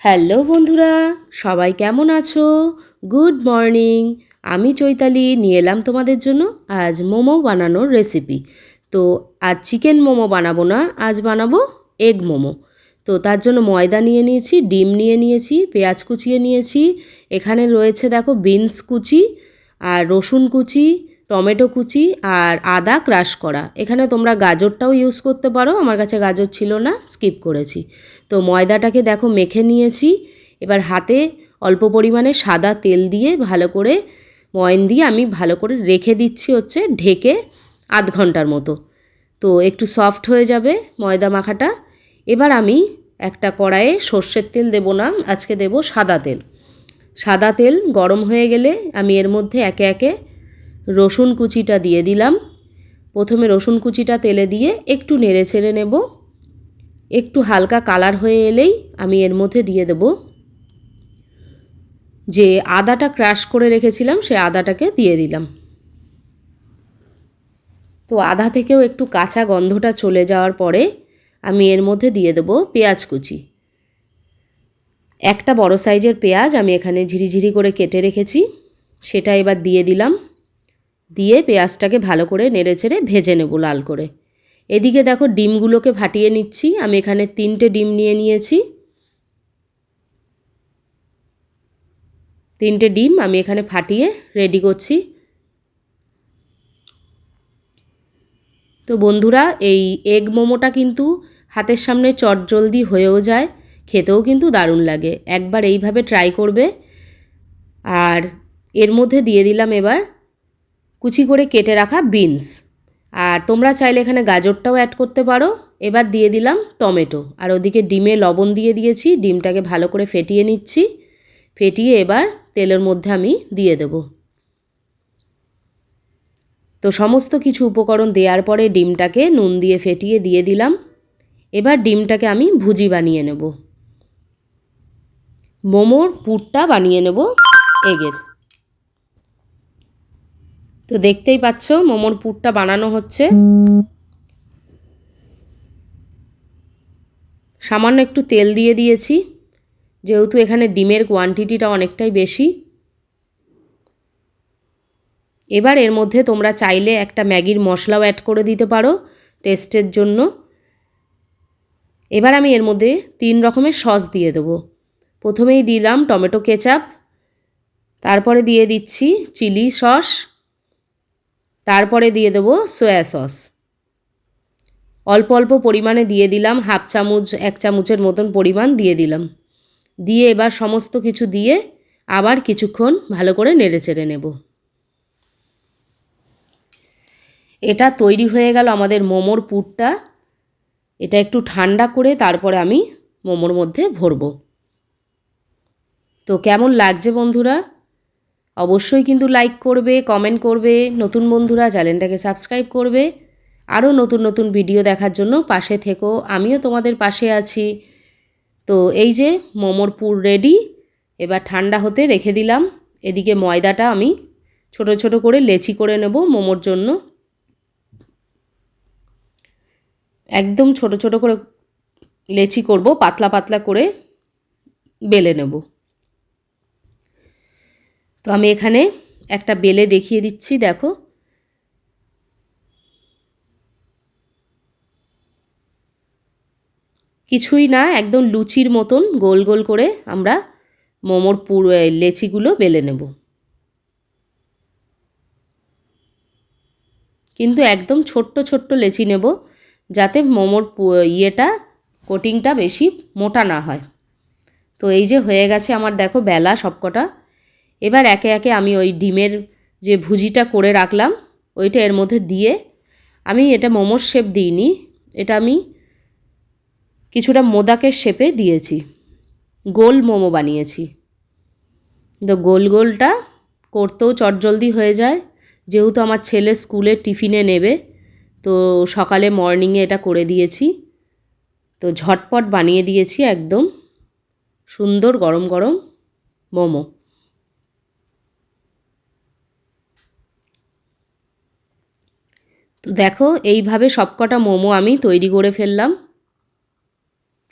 Hello বন্ধুরা, সবাই কেমন আছো? Good morning. আমি চৈতালি, নিয়ে এলাম তোমাদের জন্য আজ মোমো বানানোর রেসিপি। তো আজ চিকেন মোমো বানাবো না, আজ বানাবো এগ মোমো। তো তার জন্য ময়দা নিয়ে নিয়েছি, ডিম নিয়ে নিয়েছি, পেঁয়াজ কুচিয়ে নিয়েছি। এখানে রয়েছে দেখো বিনস কুচি আর রসুন কুচি টমেটো কুচি আর আদা ক্রাশ করা। এখানে তোমরা গাজরটাও ইউজ করতে পারো, আমার কাছে গাজর ছিল না স্কিপ করেছি। তো ময়দাটাকে দেখো মেখে নিয়েছি, এবার হাতে অল্প পরিমাণে সাদা তেল দিয়ে ভালো করে ময়ন দিয়ে আমি ভালো করে রেখে দিচ্ছি হচ্ছে ঢেকে আধ ঘণ্টার মতো। তো একটু সফট হয়ে যাবে ময়দা মাখাটা। এবার আমি একটা কড়াইয়ে সর্ষের তেল দেব না, আজকে দেব সাদা তেল। সাদা তেল গরম হয়ে গেলে আমি এর মধ্যে একে একে রসুন কুচিটা দিয়ে দিলাম। প্রথমে রসুন কুচিটা তেলে দিয়ে একটু নেড়ে ছেড়ে নেব। একটু হালকা কালার হয়ে এলেই আমি এর মধ্যে দিয়ে দেব। যে আদাটা ক্রাশ করে রেখেছিলাম, সে আদাটাকে দিয়ে দিলাম। তো আদা থেকেও একটু কাঁচা গন্ধটা চলে যাওয়ার পরে আমি এর মধ্যে দিয়ে দেবো পেঁয়াজ কুচি। একটা বড় সাইজের পেঁয়াজ আমি এখানে ঝিরিঝিরি করে কেটে রেখেছি, সেটা এবার দিয়ে দিলাম। দিয়ে পেঁয়াজটাকে ভালো করে নেড়ে চেড়ে ভেজে নেব লাল করে। এদিকে দেখো ডিমগুলোকে ফাটিয়ে নিচ্ছি, আমি এখানে তিনটে ডিম নিয়ে নিয়েছি। তিনটে ডিম আমি এখানে ফাটিয়ে রেডি করছি। তো বন্ধুরা, এই এগ মোমোটা কিন্তু হাতের সামনে চটজলদি হয়েও যায়, খেতেও কিন্তু দারুণ লাগে। একবার এইভাবে ট্রাই করবে। আর এর মধ্যে দিয়ে দিলাম এবার কুচি করে কেটে রাখা বিনস। আর তোমরা চাইলে এখানে গাজরটাও অ্যাড করতে পারো। এবার দিয়ে দিলাম টমেটো। আর ওদিকে ডিমে লবণ দিয়ে দিয়েছি। ডিমটাকে ভালো করে ফেটিয়ে নিচ্ছি। ফেটিয়ে এবার তেলের মধ্যে আমি দিয়ে দেব। তো সমস্ত কিছু উপকরণ দেওয়ার পরে ডিমটাকে নুন দিয়ে ফেটিয়ে দিয়ে দিলাম। এবার ডিমটাকে আমি ভুজি বানিয়ে নেব। মোমোর পুরটা বানিয়ে নেব এগের। তো দেখতেই পাচ্ছ মোমোর পুরটা বানানো হচ্ছে। সামান্য একটু তেল দিয়ে দিয়েছি, যেহেতু এখানে ডিমের কোয়ান্টিটিটা অনেকটাই বেশি। এবার এর মধ্যে তোমরা চাইলে একটা ম্যাগির মশলাও অ্যাড করে দিতে পারো টেস্টের জন্য। এবার আমি এর মধ্যে তিন রকমের সস দিয়ে দেবো। প্রথমেই দিলাম টমেটো কেচাপ তারপরে দিয়ে দিচ্ছি চিলি সস তারপরে দিয়ে দেবো সয়া সস অল্প অল্প পরিমাণে দিয়ে দিলাম, হাফ চামচ, এক চামচের মতন পরিমাণ দিয়ে দিলাম। দিয়ে এবার সমস্ত কিছু দিয়ে আবার কিছুক্ষণ ভালো করে নেড়ে চেড়ে নেব। এটা তৈরি হয়ে গেল আমাদের মোমোর পুরটা। এটা একটু ঠান্ডা করে তারপরে আমি মোমোর মধ্যে ভরব। তো কেমন লাগছে বন্ধুরা? অবশ্যই কিন্তু লাইক করবে কমেন্ট করবে, নতুন বন্ধুরা চ্যানেলটাকে সাবস্ক্রাইব করবে। আরও নতুন নতুন ভিডিও দেখার জন্য পাশে থেকো, আমিও তোমাদের পাশে আছি। তো এই যে মোমোর পুর রেডি এবার ঠান্ডা হতে রেখে দিলাম। এদিকে ময়দাটা আমি ছোট ছোট করে লেচি করে নেব মোমোর জন্য। একদম ছোট ছোট করে লেচি করব, পাতলা পাতলা করে বেলে নেব। তো আমি এখানে একটা বেলে দেখিয়ে দিচ্ছি, দেখো। কিছুই না, একদম লুচির মতন গোল গোল করে আমরা মোমোর পুরো লেচিগুলো বেলে নেব। কিন্তু একদম ছোট্ট ছোট্ট লেচি নেব, যাতে মোমোর ইয়েটা, কোটিংটা বেশি মোটা না হয়। তো এই যে হয়ে গেছে আমার, দেখো বেলা সবকটা। এবার একে একে আমি ওই ডিমের যে ভুজিটা করে রাখলাম, ওইটা এর মধ্যে দিয়ে আমি এটা মোমোর শেপ দিইনি, এটা আমি কিছুটা মোদাকের শেপে দিয়েছি। গোল মোমো বানিয়েছি। তো গোল গোলটা করতেও চটজলদি হয়ে যায়, যেহেতু আমার ছেলে স্কুলে টিফিনে নেবে, তো সকালে মর্নিংয়ে এটা করে দিয়েছি। তো ঝটপট বানিয়ে দিয়েছি একদম সুন্দর গরম গরম মোমো। তো দেখো, এইভাবে সবকটা মোমো আমি তৈরি করে ফেললাম।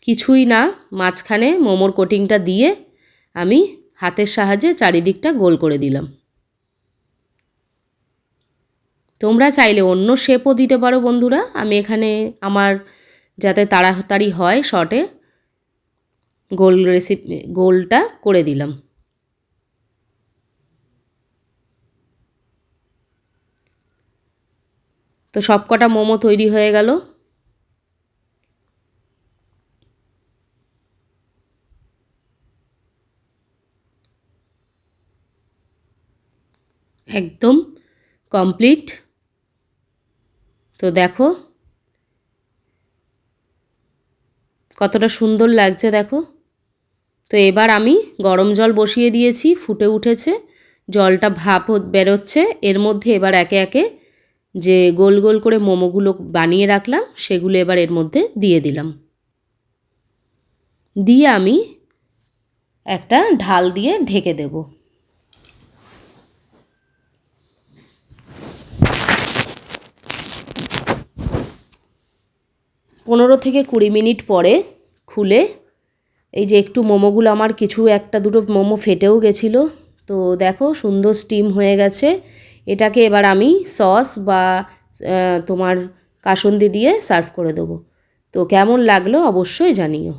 কিছুই না, মাঝখানে মোমোর কোটিংটা দিয়ে আমি হাতের সাহায্যে চারিদিকটা গোল করে দিলাম। তোমরা চাইলে অন্য শেপও দিতে পারো বন্ধুরা। আমি এখানে আমার যাতে তাড়াতাড়ি হয় শর্টে গোল রেসিপি গোলটা করে দিলাম। তো সব কটা মোমো তৈরি হয়ে গেল। একদম কমপ্লিট। তো দেখো কতটা সুন্দর লাগছে দেখো। তো এবার আমি গরম জল বসিয়ে দিয়েছি, ফুটে উঠেছে, জলটা ভাপ বেরোচ্ছে, এর মধ্যে এবার একে একে যে গোল গোল করে মোমোগুলো বানিয়ে রাখলাম, সেগুলো এবার এর মধ্যে দিয়ে দিলাম। দিয়ে আমি একটা ঢাল দিয়ে ঢেকে দেব। পনেরো থেকে কুড়ি মিনিট পরে খুলে এই যে একটু মোমোগুলো, আমার কিছু একটা দুটো মোমো ফেটেও গেছিল। তো দেখো সুন্দর স্টিম হয়ে গেছে। এটাকে এবার আমি সস বা তোমার কাসন্দি দিয়ে সার্ভ করে দেবো। তো কেমন লাগল অবশ্যই জানিও।